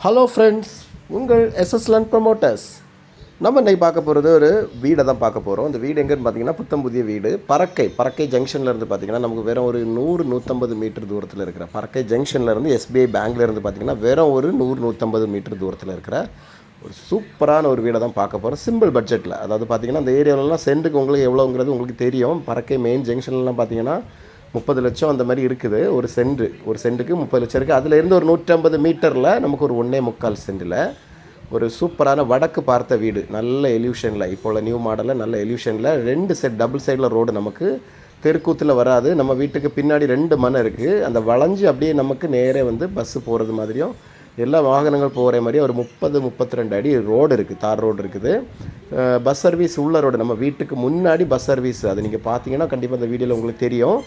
Hello friends உங்கள் SS land promoters நம்ம இன்றைக்கி பார்க்க போகிறது ஒரு வீடை தான் பார்க்க போகிறோம் அந்த வீடு எங்கேன்னு பார்த்தீங்கன்னா புத்தம் புதிய வீடு. பறக்கை பறக்கை ஜங்ஷன்லேருந்து பார்த்தீங்கன்னா நமக்கு வெறும் ஒரு நூறு நூற்றம்பது மீட்டர் தூரத்தில் இருக்கிற பறக்கை ஜங்ஷன்லேருந்து எஸ்பிஐ பேங்க்லேருந்து பார்த்தீங்கன்னா வெறும் ஒரு நூறு நூற்றம்பது மீட்டர் தூரத்தில் இருக்கிற ஒரு சூப்பரான ஒரு வீடை தான் பார்க்க போகிறோம் சிம்பிள் பட்ஜெட்டில் அதாவது பார்த்தீங்கன்னா அந்த ஏரியாவிலலாம் சென்ட்டுக்கு உங்களுக்கு எவ்வளோங்கிறது உங்களுக்கு தெரியும். பறக்கை மெயின் ஜங்ஷன்லாம் பார்த்தீங்கன்னா முப்பது லட்சம் அந்த மாதிரி இருக்குது. ஒரு சென்ட் ஒரு சென்ட்டுக்கு முப்பது லட்சம் இருக்குது அதில் இருந்து ஒரு நூற்றம்பது மீட்டரில் நமக்கு ஒரு ஒன்றே முக்கால் சென்டில் ஒரு சூப்பரான வடக்கு பார்த்த வீடு. நல்ல எல்யூஷனில் இப்போ உள்ள நியூ மாடலில் நல்ல எல்யூஷனில் ரெண்டு செட் டபுள் சைடில் ரோடு நமக்கு தெருக்கூத்தில் வராது. நம்ம வீட்டுக்கு பின்னாடி ரெண்டு மனை இருக்குது அந்த வளைஞ்சு அப்படியே நமக்கு நேரே வந்து பஸ்ஸு போகிறது மாதிரியும் எல்லா வாகனங்கள் போகிற மாதிரி ஒரு முப்பது முப்பத்தி ரெண்டு அடி ரோடு இருக்குது தார் ரோடு இருக்குது. பஸ் சர்வீஸ் உள்ள ரோடு நம்ம வீட்டுக்கு முன்னாடி பஸ் சர்வீஸ். அது நீங்கள் பார்த்தீங்கன்னா கண்டிப்பாக இந்த வீடியோவில் உங்களுக்கு தெரியும்.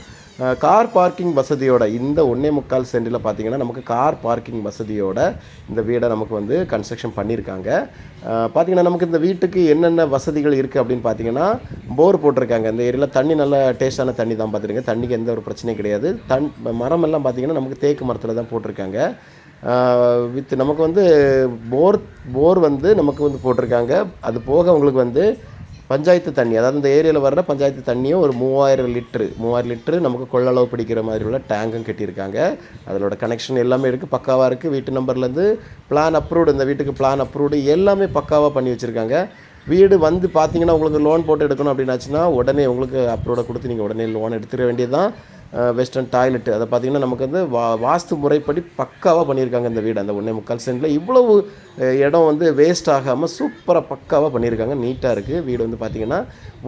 கார் பார்க்கிங் வசதியோட இந்த ஒன்றே முக்கால் சென்டில் பார்த்தீங்கன்னா நமக்கு கார் பார்க்கிங் வசதியோட இந்த வீடை நமக்கு வந்து கன்ஸ்ட்ரக்ஷன் பண்ணியிருக்காங்க. பார்த்தீங்கன்னா நமக்கு இந்த வீட்டுக்கு என்னென்ன வசதிகள் இருக்குது அப்படின்னு பார்த்தீங்கன்னா போர் போட்டிருக்காங்க. இந்த ஏரியாவில் தண்ணி நல்ல டேஸ்டான தண்ணி தான் பார்த்துருங்க தண்ணிக்கு எந்த ஒரு பிரச்சனையும் கிடையாது. தன் மரம் எல்லாம் பார்த்தீங்கன்னா நமக்கு தேக்கு மரத்தில் தான் போட்டிருக்காங்க. வித் நமக்கு வந்து போர் போர் வந்து நமக்கு வந்து போட்டிருக்காங்க. அது போக உங்களுக்கு வந்து பஞ்சாயத்து தண்ணி அதாவது இந்த ஏரியாவில் வர்ற பஞ்சாயத்து தண்ணியும் ஒரு மூவாயிரம் லிட்ரு மூவாயிரம் லிட்ரு நமக்கு கொள்ளளவு பிடிக்கிற மாதிரி உள்ள டேங்கும் கட்டியிருக்காங்க. அதனோட கனெக்ஷன் எல்லாமே இருக்குது பக்காவாக இருக்குது வீட்டு நம்பர்லேருந்து பிளான் அப்ரூவ்டு இந்த வீட்டுக்கு பிளான் அப்ரூவ்டு எல்லாமே பக்காவாக பண்ணி வச்சுருக்காங்க. வீடு வந்து பார்த்தீங்கன்னா உங்களுக்கு லோன் போட்டு எடுக்கணும் அப்படின்னாச்சுன்னா உடனே உங்களுக்கு அப்ரூவ்டை கொடுத்து நீங்கள் உடனே லோன் எடுத்துட வேண்டியது தான் வெஸ்டர்ன் டாய்லெட் அதை பார்த்தீங்கன்னா நமக்கு வந்து வா வாஸ்து முறைப்படி பக்காவாக பண்ணியிருக்காங்க இந்த வீடு. அந்த ஒன்றே முக்கால் சென்டில் இவ்வளவு இடம் வந்து வேஸ்ட் ஆகாமல் சூப்பராக பக்காவாக பண்ணியிருக்காங்க. நீட்டாக இருக்குது வீடு வந்து பார்த்திங்கன்னா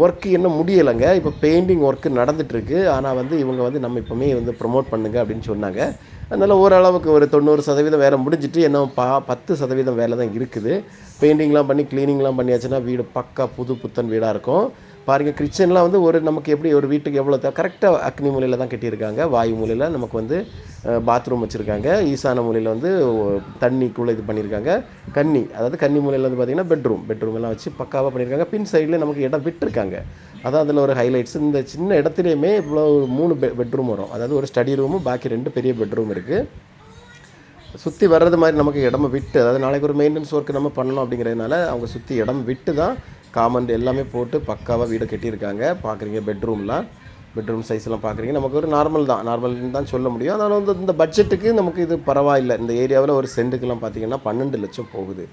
ஒர்க்கு இன்னும் முடியலைங்க. இப்போ பெயிண்டிங் ஒர்க்கு நடந்துகிட்ருக்கு ஆனால் வந்து இவங்க வந்து நம்ம இப்போமே வந்து ப்ரொமோட் பண்ணுங்க அப்படின்னு சொன்னாங்க. அதனால் ஓரளவுக்கு ஒரு தொண்ணூறு சதவீதம் வேலை முடிஞ்சிட்டு இன்னும் பா பத்து சதவீதம் வேலை தான் இருக்குது. பெயிண்டிங்லாம் பண்ணி க்ளீனிங்லாம் பண்ணியாச்சுன்னா வீடு பக்கா புது புத்தன் வீடாக இருக்கும். பாருங்கள் கிறிஸ்டின்லாம் வந்து ஒரு நமக்கு எப்படி ஒரு வீட்டுக்கு எவ்வளோ தேவை கரெக்டாக அக்னி மூலையில் தான் கட்டியிருக்காங்க. வாயு மூலையில் நமக்கு வந்து பாத்ரூம் வச்சுருக்காங்க. ஈசான மூலையில் வந்து தண்ணிக்குள்ளே இது பண்ணியிருக்காங்க. கன்னி அதாவது கன்னி மூலையில் வந்து பார்த்திங்கன்னா பெட்ரூம் பெட்ரூம் எல்லாம் வச்சு பக்காவாக பண்ணியிருக்காங்க. பின் சைடில் நமக்கு இடம் விட்டுருக்காங்க. அதான் அதில் ஒரு ஹைலைட்ஸ் இந்த சின்ன இடத்துலையுமே இவ்வளோ ஒரு மூணு பெ பெட்ரூம் வரும். அதாவது ஒரு ஸ்டடி ரூமும் பாக்கி ரெண்டு பெரிய பெட்ரூம் இருக்குது சுற்றி வர்றது மாதிரி நமக்கு இடம் விட்டு அதாவது நாளைக்கு ஒரு மெயின்டெனன்ஸ் ஒர்க் நம்ம பண்ணணும் அப்படிங்கிறதுனால அவங்க சுற்றி இடம் விட்டு தான் காமன் எல்லாமே போட்டு பக்காவாக வீடு கட்டியிருக்காங்க. பார்க்குறீங்க பெட்ரூம்லாம் பெட்ரூம் சைஸ்லாம் பார்க்குறீங்க. நமக்கு ஒரு நார்மல் தான். நார்மல்னு தான் சொல்ல முடியும். அதனால் வந்து இந்த பட்ஜெட்டுக்கு நமக்கு இது பரவாயில்லை. இந்த ஏரியாவில் ஒரு சென்ட்டுக்கெலாம் பார்த்தீங்கன்னா பன்னெண்டு லட்சம் போகுது.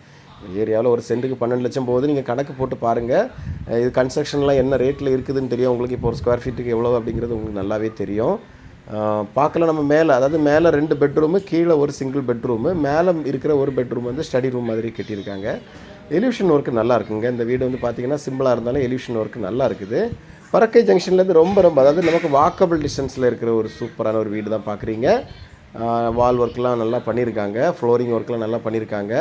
இந்த ஏரியாவில் ஒரு சென்ட்டுக்கு பன்னெண்டு லட்சம் போகுது. நீங்கள் கணக்கு போட்டு பாருங்கள் இது கன்ஸ்ட்ரக்ஷன்லாம் என்ன ரேட்டில் இருக்குதுன்னு தெரியும். உங்களுக்கு இப்போ ஒரு ஸ்கொயர் ஃபீட்டுக்கு எவ்வளோ அப்படிங்கிறது உங்களுக்கு நல்லாவே தெரியும். பார்க்கல நம்ம மேலே. அதாவது மேலே ரெண்டு பெட்ரூமு கீழே ஒரு சிங்கிள் பெட்ரூமு மேலே இருக்கிற ஒரு பெட்ரூம் வந்து ஸ்டடி ரூம் மாதிரி கட்டியிருக்காங்க. எலிவிஷன் ஒர்க்கு நல்லா இருக்குங்க. இந்த வீடு வந்து பார்த்தீங்கன்னா சிம்பிளாக இருந்தாலும் எலிவிஷன் ஒர்க்கு நல்லா இருக்குது. பறக்கை ஜங்ஷன்லேருந்து ரொம்ப ரொம்ப அதாவது நமக்கு வாக்கபிள் டிஸ்டன்ஸில் இருக்கிற ஒரு சூப்பரான ஒரு வீடு தான் பார்க்குறீங்க வால் ஒர்க்லாம் நல்லா பண்ணியிருக்காங்க. ஃப்ளோரிங் ஒர்க்லாம் நல்லா பண்ணியிருக்காங்க.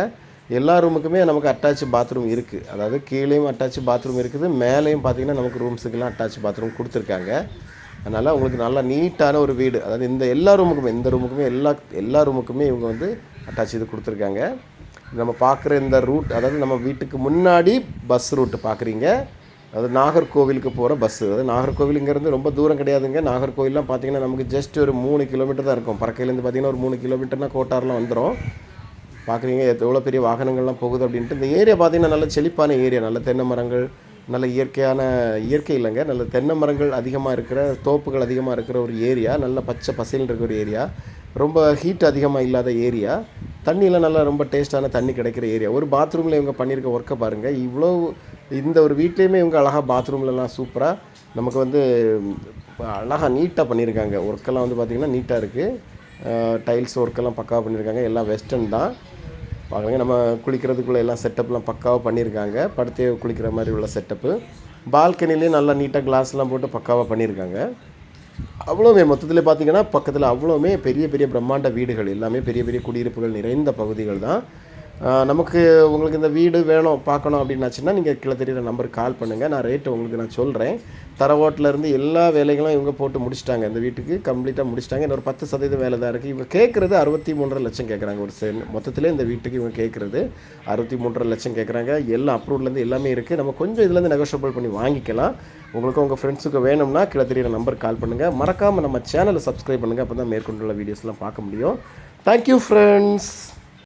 எல்லா ரூமுக்குமே நமக்கு அட்டாச் பாத்ரூம் இருக்குது அதாவது கீழேயும் அட்டாச் பாத்ரூம் இருக்குது. மேலேயும் பார்த்தீங்கன்னா நமக்கு ரூம்ஸுக்கெல்லாம் அட்டாச் பாத்ரூம் கொடுத்துருக்காங்க. அதனால் உங்களுக்கு நல்லா நீட்டான ஒரு வீடு. அதாவது இந்த எல்லா ரூமுக்குமே இந்த ரூமுக்குமே எல்லா எல்லா ரூமுக்குமே இவங்க வந்து அட்டாச் இது கொடுத்துருக்காங்க. நம்ம பார்க்குற இந்த ரூட் அதாவது நம்ம வீட்டுக்கு முன்னாடி பஸ் ரூட்டு பார்க்குறீங்க. அதாவது நாகர்கோவிலுக்கு போகிற பஸ்ஸு அதாவது நாகர்கோவிலுங்கிறது ரொம்ப தூரம் கிடையாதுங்க. நாகர்கோவில்லாம் பார்த்தீங்கன்னா நமக்கு ஜஸ்ட் ஒரு மூணு கிலோமீட்டர் தான் இருக்கும். பறக்கையிலேருந்து பார்த்தீங்கன்னா ஒரு மூணு கிலோமீட்டர்னா கோட்டார்லாம் வந்துடும் பார்க்குறீங்க எவ்வளோ பெரிய வாகனங்கள்லாம் போகுது அப்படின்ட்டு. இந்த ஏரியா பார்த்தீங்கன்னா நல்ல செழிப்பான ஏரியா நல்ல தென்னை மரங்கள் நல்ல இயற்கையான இயற்கை இல்லைங்க. நல்ல தென்னை மரங்கள் அதிகமாக இருக்கிற தோப்புகள் அதிகமாக இருக்கிற ஒரு ஏரியா நல்ல பச்சை பசையில் இருக்கிற ஒரு ஏரியா ரொம்ப ஹீட் அதிகமாக இல்லாத ஏரியா தண்ணியெலாம் நல்லா ரொம்ப டேஸ்ட்டான தண்ணி கிடைக்கிற ஏரியா ஒரு பாத்ரூமில் இவங்க பண்ணியிருக்க ஒர்க்கை பாருங்கள் இவ்வளோ இந்த ஒரு வீட்லேயுமே இவங்க அழகாக பாத்ரூம்லலாம் சூப்பராக நமக்கு வந்து அழகாக நீட்டாக பண்ணியிருக்காங்க. ஒர்க்கெல்லாம் வந்து பார்த்திங்கன்னா நீட்டாக இருக்குது டைல்ஸ் ஒர்க்கெல்லாம் பக்காவாக பண்ணியிருக்காங்க. எல்லாம் வெஸ்டர்ன் தான். பார்க்குறாங்க நம்ம குளிக்கிறதுக்குள்ளே எல்லாம் செட்டப்லாம் பக்காவாக பண்ணியிருக்காங்க படுத்தே குளிக்கிற மாதிரி உள்ள செட்டப்பு பால்கனிலேயும் நல்லா நீட்டாக கிளாஸ்லாம் போட்டு பக்காவாக பண்ணியிருக்காங்க அவ்வளோமே மொத்தத்தில் பார்த்தீங்கன்னா பக்கத்தில் அவ்வளோமே பெரிய பெரிய பிரம்மாண்ட வீடுகள். எல்லாமே பெரிய பெரிய குடியிருப்புகள் நிறைந்த பகுதிகள் தான். நமக்கு உங்களுக்கு இந்த வீடு வேணும் பார்க்கணும் அப்படின்னாச்சுன்னா நீங்கள் கீழே தெரியுற நம்பருக்கு கால் பண்ணுங்கள் நான் ரேட்டு உங்களுக்கு நான் சொல்கிறேன் தரவோட்டிலேருந்து எல்லா வேலைகளும் இவங்க போட்டு முடிச்சிட்டாங்க. இந்த வீட்டுக்கு கம்ப்ளீட்டாக முடிச்சிட்டாங்க. இன்னொரு பத்து சதவீதம் வேலை தான் இருக்குது இவங்க கேட்குறது அறுபத்தி மூன்றரை லட்சம் கேட்குறாங்க ஒரு சென் மொத்தத்தில் இந்த வீட்டுக்கு இவங்க கேட்குறது அறுபத்தி மூன்றரை லட்சம் கேட்குறாங்க எல்லாம் அப்ரூவ்லேருந்து எல்லாமே இருக்குது நம்ம கொஞ்சம் இதுலேருந்து நெகோஷியபிள் பண்ணி வாங்கிக்கலாம். உங்களுக்கு உங்கள் ஃப்ரெண்ட்ஸுக்கு வேணும்னா கீழே தெரியுற நம்பருக்கு கால் பண்ணுங்கள் மறக்காமல் நம்ம சேனலை சப்ஸ்கிரைப் பண்ணுங்கள் அப்போ தான் மேற்கொண்டுள்ள வீடியோஸ்லாம் பார்க்க முடியும். Thank you friends